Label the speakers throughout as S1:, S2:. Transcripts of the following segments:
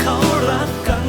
S1: เธอแ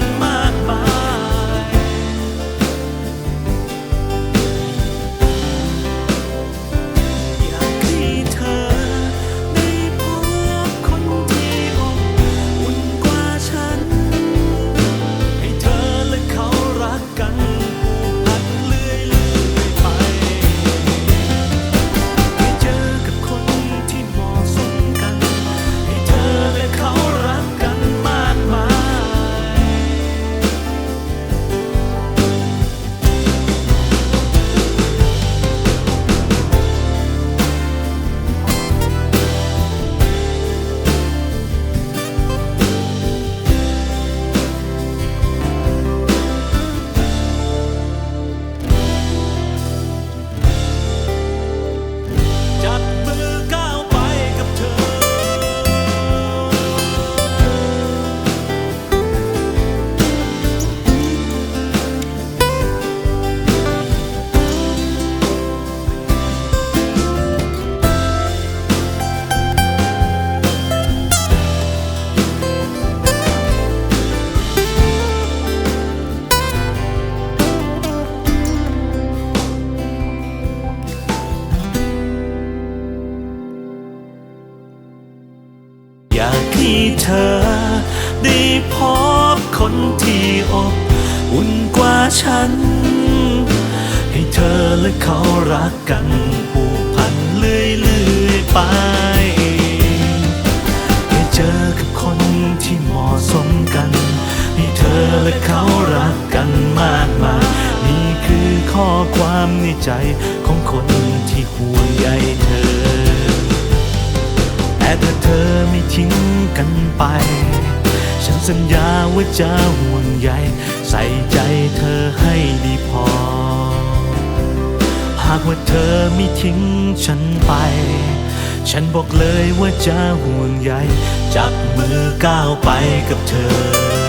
S1: เธอ ได้พบคนที่อบอุ่นกว่าฉัน ให้เธอและเขารักกันผูกพันเรื่อยๆไปให้เจอกับคนที่เหมาะสมกัน ให้เธอและเขารักกันมากมายนี่คือข้อความในใจของคนที่ห่วงใย แต่ถ้าเธอไม่ทิ้งกันไป ฉันสัญญาว่าจะห่วงใยใส่ใจเธอให้ดีพอ หากว่าเธอไม่ทิ้งฉันไป ฉันบอกเลยว่าจะห่วงใยจับมือก้าวไปกับเธอ